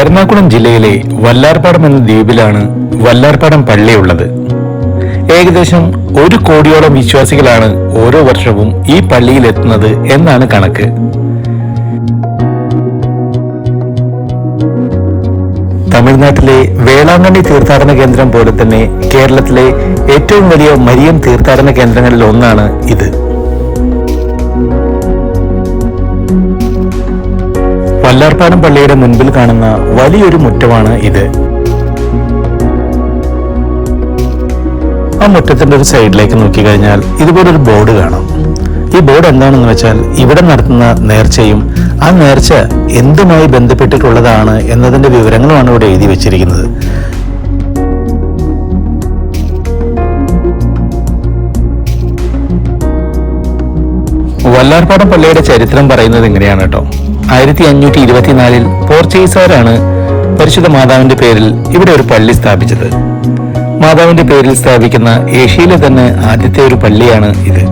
എറണാകുളം ജില്ലയിലെ വല്ലാർപാടം എന്ന ദ്വീപിലാണ് വല്ലാർപാടം പള്ളിയുള്ളത്. ഏകദേശം ഒരു കോടിയോളം വിശ്വാസികളാണ് ഓരോ വർഷവും ഈ പള്ളിയിൽ എത്തുന്നത് എന്നാണ് കണക്ക്. തമിഴ്നാട്ടിലെ വേളാങ്കണ്ണി തീർത്ഥാടന കേന്ദ്രം പോലെ തന്നെ കേരളത്തിലെ ഏറ്റവും വലിയ മരിയം തീർത്ഥാടന കേന്ദ്രങ്ങളിൽ ഒന്നാണ് ഇത്. വല്ലാർപാടം പള്ളിയുടെ മുൻപിൽ കാണുന്ന വലിയൊരു മുറ്റമാണ് ഇത്. ആ മുറ്റത്തിന്റെ ഒരു സൈഡിലേക്ക് നോക്കിക്കഴിഞ്ഞാൽ ഇതുപോലൊരു ബോർഡ് കാണാം. ഈ ബോർഡ് എന്താണെന്ന് വെച്ചാൽ ഇവിടെ നടത്തുന്ന നേർച്ചയും ആ നേർച്ച എന്തുമായി ബന്ധപ്പെട്ടിട്ടുള്ളതാണ് എന്നതിന്റെ വിവരങ്ങളുമാണ് ഇവിടെ എഴുതി വെച്ചിരിക്കുന്നത്. വല്ലാർപ്പാടം പള്ളിയുടെ ചരിത്രം പറയുന്നത് ഇങ്ങനെയാണ് കേട്ടോ. ആയിരത്തി അഞ്ഞൂറ്റി ഇരുപത്തിനാലിൽ പോർച്ചുഗീസുകാരാണ് പരിശുദ്ധ മാതാവിന്റെ പേരിൽ ഇവിടെ ഒരു പള്ളി സ്ഥാപിച്ചത്. മാതാവിന്റെ പേരിൽ സ്ഥാപിക്കുന്ന ഏഷ്യയിലെ തന്നെ ആദ്യത്തെ ഒരു പള്ളിയാണ് ഇത്.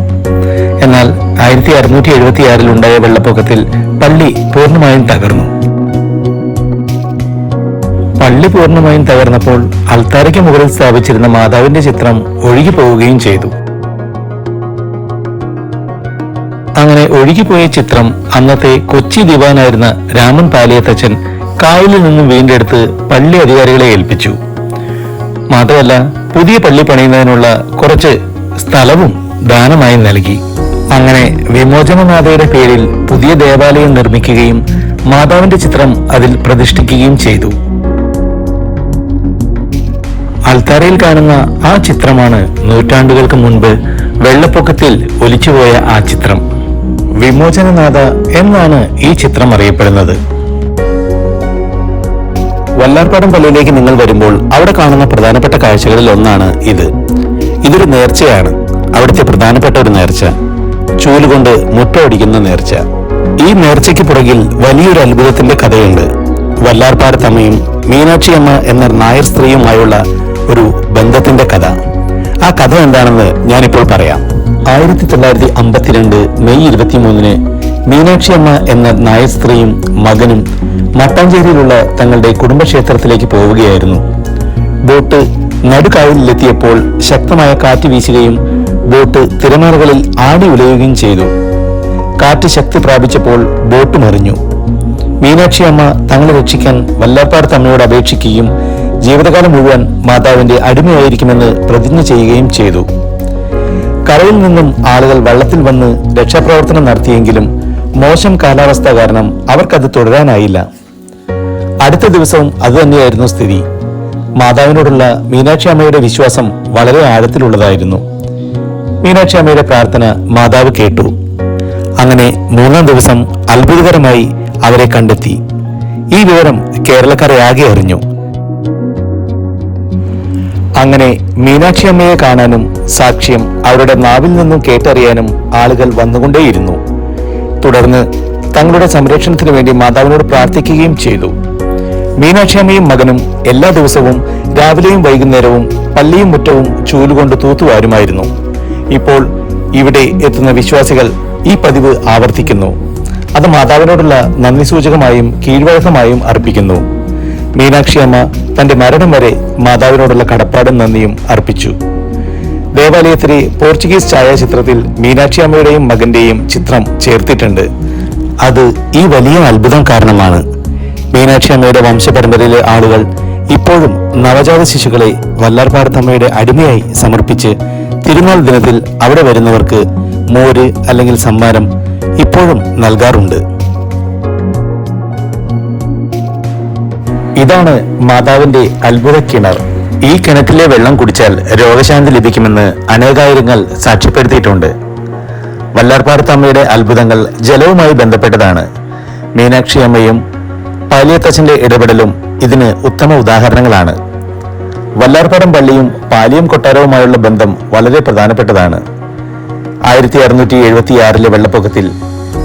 എന്നാൽ ആയിരത്തി അറുന്നൂറ്റി എഴുപത്തിയാറിൽ ഉണ്ടായ വെള്ളപ്പൊക്കത്തിൽ പള്ളി പൂർണമായും തകർന്നു. പള്ളി പൂർണമായും തകർന്നപ്പോൾ അൾത്താരയ്ക്ക് മുകളിൽ സ്ഥാപിച്ചിരുന്ന മാതാവിന്റെ ചിത്രം ഒഴുകി പോവുകയും ചെയ്തു. ഒഴുകിപ്പോയ ചിത്രം അന്നത്തെ കൊച്ചി ദിവാനായിരുന്ന രാമൻ പാലിയത്തച്ഛൻ കായലിൽ നിന്നും വീണ്ടെടുത്ത് പള്ളി അധികാരികളെ ഏൽപ്പിച്ചു. മാത്രമല്ല പുതിയ പള്ളി പണിയുന്നതിനുള്ള കുറച്ച് സ്ഥലവും ദാനമായി നൽകി. അങ്ങനെ വിമോചനനാഥയുടെ പേരിൽ പുതിയ ദേവാലയം നിർമ്മിക്കുകയും മാതാവിന്റെ ചിത്രം അതിൽ പ്രതിഷ്ഠിക്കുകയും ചെയ്തു. അൾത്താരയിൽ കാണുന്ന ആ ചിത്രമാണ് നൂറ്റാണ്ടുകൾക്ക് മുൻപ് വെള്ളപ്പൊക്കത്തിൽ ഒലിച്ചുപോയ ആ ചിത്രം. വിമോചനനാഥ എന്നാണ് ഈ ചിത്രം അറിയപ്പെടുന്നത്. വല്ലാർപാടം പള്ളിയിലേക്ക് നിങ്ങൾ വരുമ്പോൾ അവിടെ കാണുന്ന പ്രധാനപ്പെട്ട കാഴ്ചകളിൽ ഒന്നാണ് ഇത്. ഇതൊരു നേർച്ചയാണ്. അവിടുത്തെ പ്രധാനപ്പെട്ട ഒരു നേർച്ച. ചൂലുകൊണ്ട് മുട്ടൊടിക്കുന്ന നേർച്ച. ഈ നേർച്ചയ്ക്ക് പുറകിൽ വലിയൊരു അത്ഭുതത്തിന്റെ കഥയുണ്ട്. വല്ലാർപാടത്തമ്മയും മീനാക്ഷിയമ്മ എന്ന നായർ സ്ത്രീയുമായുള്ള ഒരു ബന്ധത്തിന്റെ കഥ. ആ കഥ എന്താണെന്ന് ഞാനിപ്പോൾ പറയാം. ആയിരത്തി തൊള്ളായിരത്തി അമ്പത്തിരണ്ട് മെയ് ഇരുപത്തിമൂന്നിന് മീനാക്ഷിയമ്മ എന്ന നായർ സ്ത്രീയും മകനും മട്ടാഞ്ചേരിയിലുള്ള തങ്ങളുടെ കുടുംബക്ഷേത്രത്തിലേക്ക് പോവുകയായിരുന്നു. ബോട്ട് നടുകായലിലെത്തിയപ്പോൾ ശക്തമായ കാറ്റ് വീശുകയും ബോട്ട് തിരമാലകളിൽ ആടി ഉലയുകയും ചെയ്തു. കാറ്റ് ശക്തി പ്രാപിച്ചപ്പോൾ ബോട്ട് മറിഞ്ഞു. മീനാക്ഷി അമ്മ തങ്ങളെ രക്ഷിക്കാൻ വല്ലാപ്പാട് തമ്മയോട് അപേക്ഷിക്കുകയും ജീവിതകാലം മുഴുവൻ മാതാവിന്റെ അടിമയായിരിക്കുമെന്ന് പ്രതിജ്ഞ ചെയ്യുകയും ചെയ്തു. കരയിൽ നിന്നും ആളുകൾ വെള്ളത്തിൽ വന്ന് രക്ഷാപ്രവർത്തനം നടത്തിയെങ്കിലും മോശം കാലാവസ്ഥ കാരണം അവർക്കത് തുടരാനായില്ല. അടുത്ത ദിവസവും അതുതന്നെയായിരുന്നു സ്ഥിതി. മാതാവിനോടുള്ള മീനാക്ഷി അമ്മയുടെ വിശ്വാസം വളരെ ആഴത്തിലുള്ളതായിരുന്നു. മീനാക്ഷി അമ്മയുടെ പ്രാർത്ഥന മാതാവ് കേട്ടു. അങ്ങനെ മൂന്നാം ദിവസം അത്ഭുതകരമായി അവരെ കണ്ടെത്തി. ഈ വിവരം കേരളക്കാരെ ആകെ അറിഞ്ഞു. അങ്ങനെ മീനാക്ഷി അമ്മയെ കാണാനും സാക്ഷ്യം അവരുടെ നാവിൽ നിന്നും കേട്ടറിയാനും ആളുകൾ വന്നുകൊണ്ടേയിരുന്നു. തുടർന്ന് തങ്ങളുടെ സംരക്ഷണത്തിനു വേണ്ടി മാതാവിനോട് പ്രാർത്ഥിക്കുകയും ചെയ്തു. മീനാക്ഷി അമ്മയും മകനും എല്ലാ ദിവസവും രാവിലെയും വൈകുന്നേരവും പള്ളിയും മുറ്റവും ചൂലുകൊണ്ട് തൂത്തുവാരുമായിരുന്നു. ഇപ്പോൾ ഇവിടെ എത്തുന്ന വിശ്വാസികൾ ഈ പതിവ് ആവർത്തിക്കുന്നു. അത് മാതാവിനോടുള്ള നന്ദി സൂചകമായും കീഴ്വഴക്കമായും അർപ്പിക്കുന്നു. മീനാക്ഷി അമ്മ തന്റെ മരണം വരെ മാതാവിനോടുള്ള കടപ്പാടും നന്ദിയും അർപ്പിച്ചു. ദേവാലയത്തിലെ പോർച്ചുഗീസ് ഛായാചിത്രത്തിൽ മീനാക്ഷി അമ്മയുടെയും മകന്റെയും ചിത്രം ചേർത്തിട്ടുണ്ട്. അത് ഈ വലിയ അത്ഭുതം കാരണമാണ്. മീനാക്ഷി അമ്മയുടെ വംശപരമ്പരയിലെ ആളുകൾ ഇപ്പോഴും നവജാത ശിശുക്കളെ വല്ലാർപാടത്തമ്മയുടെ അടിമയായി സമർപ്പിച്ച് തിരുനാൾ ദിനത്തിൽ അവിടെ വരുന്നവർക്ക് മോര് അല്ലെങ്കിൽ സമ്മാനം ഇപ്പോഴും നൽകാറുണ്ട്. ഇതാണ് മാതാവിന്റെ അത്ഭുത കിണർ. ഈ കിണറ്റിലെ വെള്ളം കുടിച്ചാൽ രോഗശാന്തി ലഭിക്കുമെന്ന് അനേകായിരങ്ങൾ സാക്ഷ്യപ്പെടുത്തിയിട്ടുണ്ട്. വല്ലാർപ്പാടത്തമ്മയുടെ അത്ഭുതങ്ങൾ ജലവുമായി ബന്ധപ്പെട്ടതാണ്. മീനാക്ഷി അമ്മയും പാലിയത്തച്ഛന്റെ ഇടപെടലും ഇതിന് ഉത്തമ ഉദാഹരണങ്ങളാണ്. വല്ലാർപ്പാടം പള്ളിയും പാലിയം കൊട്ടാരവുമായുള്ള ബന്ധം വളരെ പ്രധാനപ്പെട്ടതാണ്. ആയിരത്തി അറുന്നൂറ്റി എഴുപത്തിയാറിലെ വെള്ളപ്പൊക്കത്തിൽ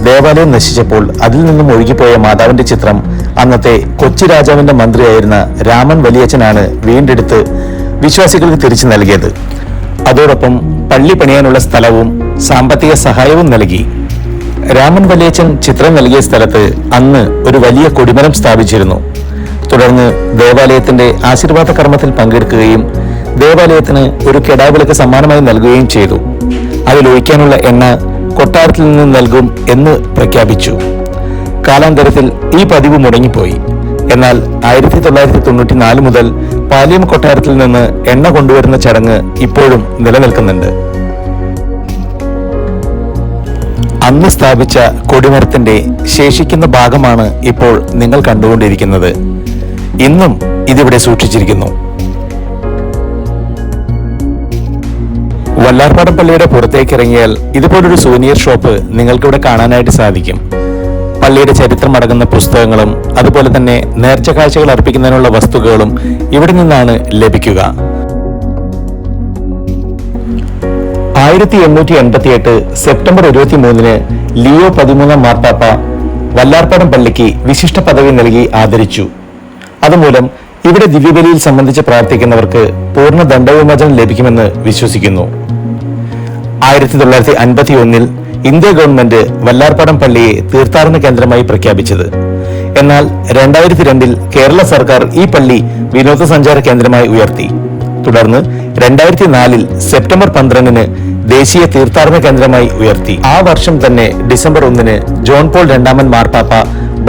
ദേവാലയം നശിച്ചപ്പോൾ അതിൽ നിന്നും ഒഴുകിപ്പോയ മാതാവിന്റെ ചിത്രം അന്നത്തെ കൊച്ചി രാജാവിന്റെ മന്ത്രിയായിരുന്ന രാമൻ വലിയച്ഛനാണ് വീണ്ടെടുത്ത് വിശ്വാസികൾക്ക് തിരിച്ചു നൽകിയത്. അതോടൊപ്പം പള്ളി പണിയാനുള്ള സ്ഥലവും സാമ്പത്തിക സഹായവും നൽകി. രാമൻ വലിയച്ഛൻ ചിത്രം നൽകിയ സ്ഥലത്ത് അന്ന് ഒരു വലിയ കൊടിമരം സ്ഥാപിച്ചിരുന്നു. തുടർന്ന് ദേവാലയത്തിന്റെ ആശീർവാദ കർമ്മത്തിൽ പങ്കെടുക്കുകയും ദേവാലയത്തിന് ഒരു കെടാവിളക്ക് സമ്മാനമായി നൽകുകയും ചെയ്തു. അതിലൊഴിക്കാനുള്ള എണ്ണ കൊട്ടാരത്തിൽ നിന്ന് നൽകും എന്ന് പ്രഖ്യാപിച്ചു. കാലാന്തരത്തിൽ ഈ പതിവ് മുടങ്ങിപ്പോയി. എന്നാൽ ആയിരത്തി തൊള്ളായിരത്തി തൊണ്ണൂറ്റി നാല് മുതൽ പാലിയം കൊട്ടാരത്തിൽ നിന്ന് എണ്ണ കൊണ്ടുവരുന്ന ചടങ്ങ് ഇപ്പോഴും നിലനിൽക്കുന്നുണ്ട്. അന്ന് സ്ഥാപിച്ച കൊടിമരത്തിന്റെ ശേഷിക്കുന്ന ഭാഗമാണ് ഇപ്പോൾ നിങ്ങൾ കണ്ടുകൊണ്ടിരിക്കുന്നത്. ഇന്നും ഇതിവിടെ സൂക്ഷിച്ചിരിക്കുന്നു. വല്ലാർപാടം പള്ളിയുടെ പുറത്തേക്ക് ഇറങ്ങിയാൽ ഇതുപോലൊരു സൂനിയർ ഷോപ്പ് നിങ്ങൾക്കിവിടെ കാണാനായിട്ട് സാധിക്കും. പള്ളിയുടെ ചരിത്രം അടങ്ങുന്ന പുസ്തകങ്ങളും അതുപോലെ തന്നെ നേർച്ച കാഴ്ചകൾ അർപ്പിക്കുന്നതിനുള്ള വസ്തുക്കളും ഇവിടെ നിന്നാണ് ലഭിക്കുക. ആയിരത്തി എണ്ണൂറ്റി എൺപത്തി എട്ട് സെപ്റ്റംബർ ഇരുപത്തി മൂന്നിന് ലിയോ പതിമൂന്നാം മാർപ്പാപ്പ വല്ലാർപ്പാടം പള്ളിക്ക് വിശിഷ്ട പദവി നൽകി ആദരിച്ചു. അതുമൂലം ഇവിടെ ദിവ്യബലിയിൽ സംബന്ധിച്ച് പ്രാർത്ഥിക്കുന്നവർക്ക് പൂർണ ദണ്ഡവിമോചനം ലഭിക്കുമെന്ന് വിശ്വസിക്കുന്നു. ആയിരത്തി തൊള്ളായിരത്തി അൻപത്തി ഒന്നിൽ ഇന്ത്യ ഗവൺമെന്റ് വല്ലാർപ്പടം പള്ളിയെ തീർത്ഥാടന കേന്ദ്രമായി പ്രഖ്യാപിച്ചത്. എന്നാൽ രണ്ടായിരത്തി രണ്ടിൽ കേരള സർക്കാർ ഈ പള്ളി വിനോദസഞ്ചാര കേന്ദ്രമായി ഉയർത്തി. തുടർന്ന് രണ്ടായിരത്തി നാലിൽ സെപ്റ്റംബർ പന്ത്രണ്ടിന് ദേശീയ തീർത്ഥാടന കേന്ദ്രമായി ഉയർത്തി. ആ വർഷം തന്നെ ഡിസംബർ ഒന്നിന് ജോൺ പോൾ രണ്ടാമൻ മാർപ്പാപ്പ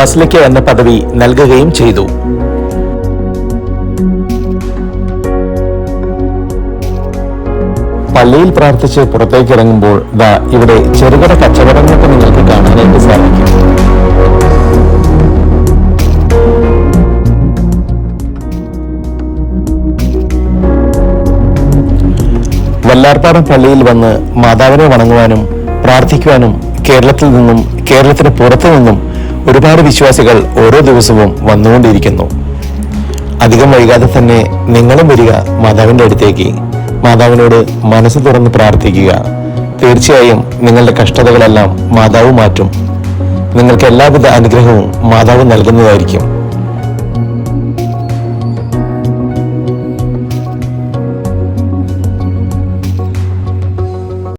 ബസ്ലിക്ക എന്ന പദവി നൽകുകയും ചെയ്തു. പള്ളിയിൽ പ്രാർത്ഥിച്ച് പുറത്തേക്ക് ഇറങ്ങുമ്പോൾ ദാ ഇവിടെ ചെറുകിട കച്ചവടങ്ങളൊക്കെ നിങ്ങൾക്ക് കാണാനായിട്ട് സാധിക്കും. വല്ലാർപ്പാടം പള്ളിയിൽ വന്ന് മാതാവിനെ വണങ്ങുവാനും പ്രാർത്ഥിക്കുവാനും കേരളത്തിൽ നിന്നും കേരളത്തിന് പുറത്തു നിന്നും ഒരുപാട് വിശ്വാസികൾ ഓരോ ദിവസവും വന്നുകൊണ്ടിരിക്കുന്നു. അധികം വൈകാതെ തന്നെ നിങ്ങളും വരിക മാതാവിന്റെ അടുത്തേക്ക്. മാതാവിനോട് മനസ്സ് തുറന്ന് പ്രാർത്ഥിക്കുക. തീർച്ചയായും നിങ്ങളുടെ കഷ്ടതകളെല്ലാം മാതാവ് മാറ്റും. നിങ്ങൾക്ക് എല്ലാവിധ അനുഗ്രഹവും മാതാവ് നൽകുന്നതായിരിക്കും.